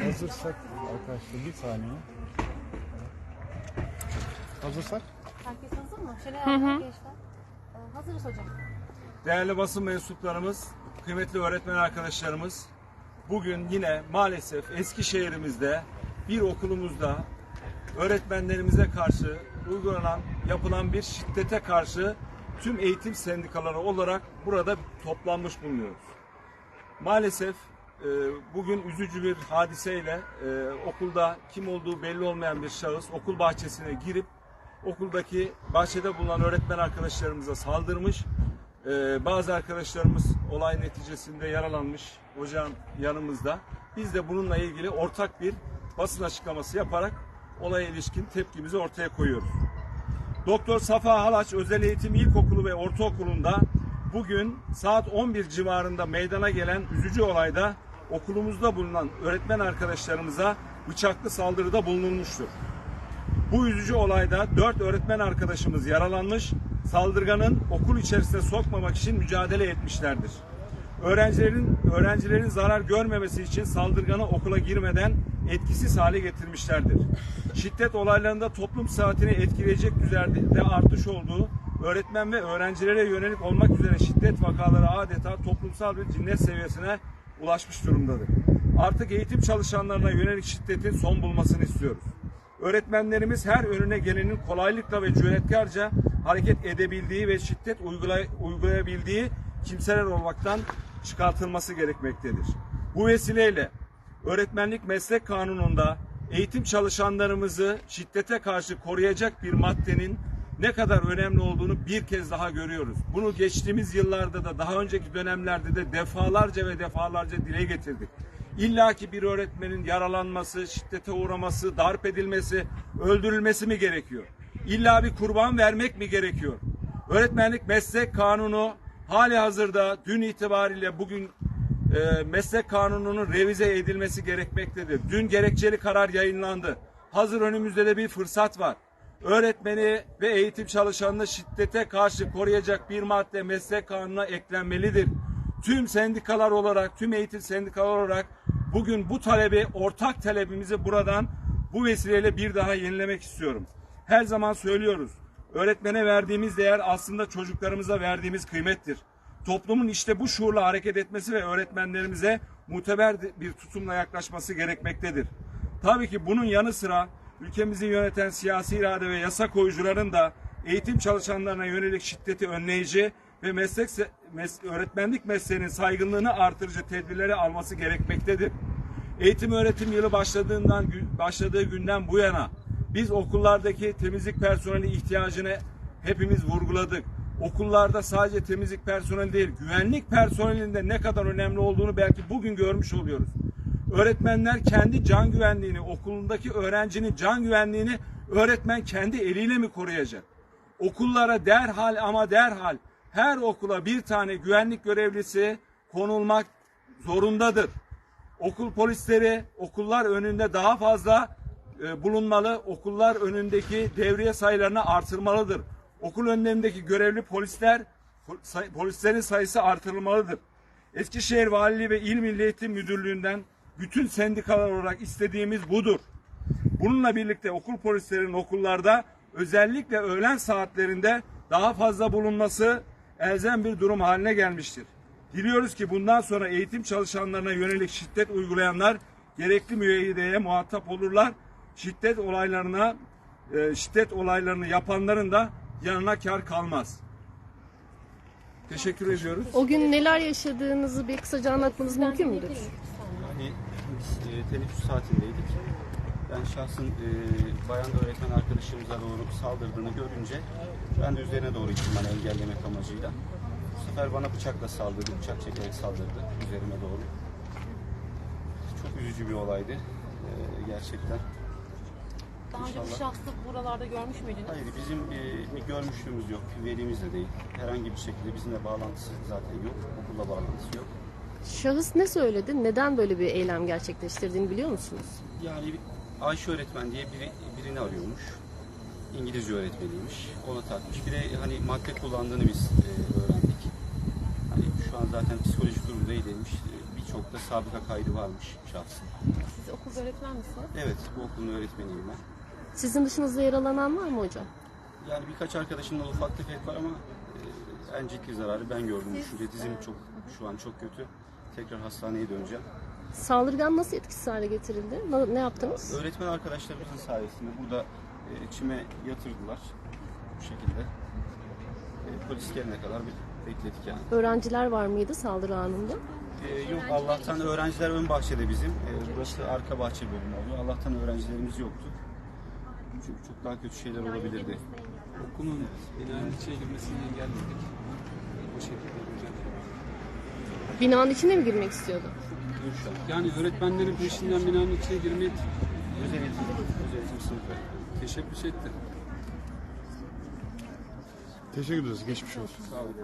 Hazırsak arkadaşlar bir saniye. Hazırsak. Herkes hazır mı? Şöyle yapalım gençler. Ee, hazırız hocam. Değerli basın mensuplarımız, kıymetli öğretmen arkadaşlarımız, bugün yine maalesef Eskişehir'imizde bir okulumuzda öğretmenlerimize karşı uygulanan, yapılan bir şiddete karşı tüm eğitim sendikaları olarak burada toplanmış bulunuyoruz. Maalesef bugün üzücü bir hadiseyle e, okulda kim olduğu belli olmayan bir şahıs okul bahçesine girip okuldaki bahçede bulunan öğretmen arkadaşlarımıza saldırmış. E, bazı arkadaşlarımız olay neticesinde yaralanmış. Hocam yanımızda. Biz de bununla ilgili ortak bir basın açıklaması yaparak olaya ilişkin tepkimizi ortaya koyuyoruz. Doktor Safa Halaç Özel Eğitim İlkokulu ve Ortaokulu'nda bugün saat 11 civarında meydana gelen üzücü olayda okulumuzda bulunan öğretmen arkadaşlarımıza bıçaklı saldırıda bulunulmuştur. Bu üzücü olayda 4 öğretmen arkadaşımız yaralanmış, saldırganın okul içerisine sokmamak için mücadele etmişlerdir. Öğrencilerin öğrencilerin zarar görmemesi için saldırganı okula girmeden etkisiz hale getirmişlerdir. Şiddet olaylarında toplum saatini etkileyecek düzeyde artış olduğu, öğretmen ve öğrencilere yönelik olmak üzere şiddet vakaları adeta toplumsal bir cinnet seviyesine ulaşmış durumdadır. Artık eğitim çalışanlarına yönelik şiddetin son bulmasını istiyoruz. Öğretmenlerimiz her önüne gelenin kolaylıkla ve cüretkarca hareket edebildiği ve şiddet uygulay- uygulayabildiği kimseler olmaktan çıkartılması gerekmektedir. Bu vesileyle öğretmenlik meslek kanununda eğitim çalışanlarımızı şiddete karşı koruyacak bir maddenin ne kadar önemli olduğunu bir kez daha görüyoruz. Bunu geçtiğimiz yıllarda da daha önceki dönemlerde de defalarca ve defalarca dile getirdik. İlla ki bir öğretmenin yaralanması, şiddete uğraması, darp edilmesi, öldürülmesi mi gerekiyor? İlla bir kurban vermek mi gerekiyor? Öğretmenlik meslek kanunu hali hazırda dün itibariyle bugün e, meslek kanununun revize edilmesi gerekmektedir. Dün gerekçeli karar yayınlandı. Hazır önümüzde de bir fırsat var. Öğretmeni ve eğitim çalışanını şiddete karşı koruyacak bir madde meslek kanununa eklenmelidir. Tüm sendikalar olarak, tüm eğitim sendikalar olarak bugün bu talebi, ortak talebimizi buradan bu vesileyle bir daha yenilemek istiyorum. Her zaman söylüyoruz. Öğretmene verdiğimiz değer aslında çocuklarımıza verdiğimiz kıymettir. Toplumun işte bu şuurla hareket etmesi ve öğretmenlerimize muteber bir tutumla yaklaşması gerekmektedir. Tabii ki bunun yanı sıra ülkemizi yöneten siyasi irade ve yasa koyucuların da eğitim çalışanlarına yönelik şiddeti önleyici ve meslek mes- öğretmenlik mesleğinin saygınlığını artırıcı tedbirleri alması gerekmektedir. Eğitim öğretim yılı başladığından başladığı günden bu yana biz okullardaki temizlik personeli ihtiyacını hepimiz vurguladık. Okullarda sadece temizlik personeli değil, güvenlik personelinin de ne kadar önemli olduğunu belki bugün görmüş oluyoruz. Öğretmenler kendi can güvenliğini, okulundaki öğrencinin can güvenliğini öğretmen kendi eliyle mi koruyacak? Okullara derhal ama derhal her okula bir tane güvenlik görevlisi konulmak zorundadır. Okul polisleri okullar önünde daha fazla e, bulunmalı. Okullar önündeki devriye sayılarını artırmalıdır. Okul önlerindeki görevli polisler polislerin sayısı artırılmalıdır. Eskişehir Valiliği ve İl Milli Eğitim Müdürlüğü'nden bütün sendikalar olarak istediğimiz budur. Bununla birlikte okul polislerinin okullarda özellikle öğlen saatlerinde daha fazla bulunması elzem bir durum haline gelmiştir. Diliyoruz ki bundan sonra eğitim çalışanlarına yönelik şiddet uygulayanlar gerekli müeyyideye muhatap olurlar. Şiddet olaylarına e, şiddet olaylarını yapanların da yanına kar kalmaz. Teşekkür ediyoruz. O gün neler yaşadığınızı bir kısaca anlatmanız mümkün müdür? Hani biz e, teneffüs saatindeydik. Ben şahsın e, bayan öğretmen arkadaşımıza doğru saldırdığını görünce ben de üzerine doğru gittim hani engellemek amacıyla. Bu sefer bana bıçakla saldırdı, bıçak çekerek saldırdı üzerime doğru. Çok üzücü bir olaydı e, gerçekten. Daha önce bu İnşallah. şahsı buralarda görmüş müydünüz? Hayır bizim e, bir görmüşlüğümüz yok, velimiz de değil. Herhangi bir şekilde bizimle bağlantısı zaten yok, okulla bağlantısı yok. Şahıs ne söyledi? Neden böyle bir eylem gerçekleştirdiğini biliyor musunuz? Yani Ayşe öğretmen diye biri, birini arıyormuş. İngilizce öğretmeniymiş. Ona takmış. Bir de hani madde kullandığını biz e, öğrendik. Hani şu an zaten psikolojik durumu değil demiş. E, çok da sabıka kaydı varmış şahsın. Siz okulda öğretmen misiniz? Evet, bu okulun öğretmeniyim ben. Sizin dışınızda yer alan var mı hocam? Yani birkaç arkadaşımda ufak tefek var ama e, en ciddi zararı ben gördüm. Düşünce dizim çok şu an çok kötü. Tekrar hastaneye döneceğim. Saldırgan nasıl etkisiz hale getirildi? Ne yaptınız? Öğretmen arkadaşlarımızın sayesinde burada e, çime yatırdılar bu şekilde. E, polis gelene kadar bir bekledik yani. Öğrenciler var mıydı saldırı anında? E, yok Allah'tan öğrenciler ön bahçede bizim. E, burası arka bahçe bölümü oluyor. Allah'tan öğrencilerimiz yoktu. Çünkü çok daha kötü şeyler olabilirdi. Okulun binanın içine girmesini engelledik. O şekilde hocam. Binanın içine mi girmek istiyordu? Yani öğretmenlerin peşinden binanın içine girmeye Özel eğitim, özel eğitim sınıfı. teşebbüs etti. Teşekkür ederiz. Geçmiş olsun. Sağ olun.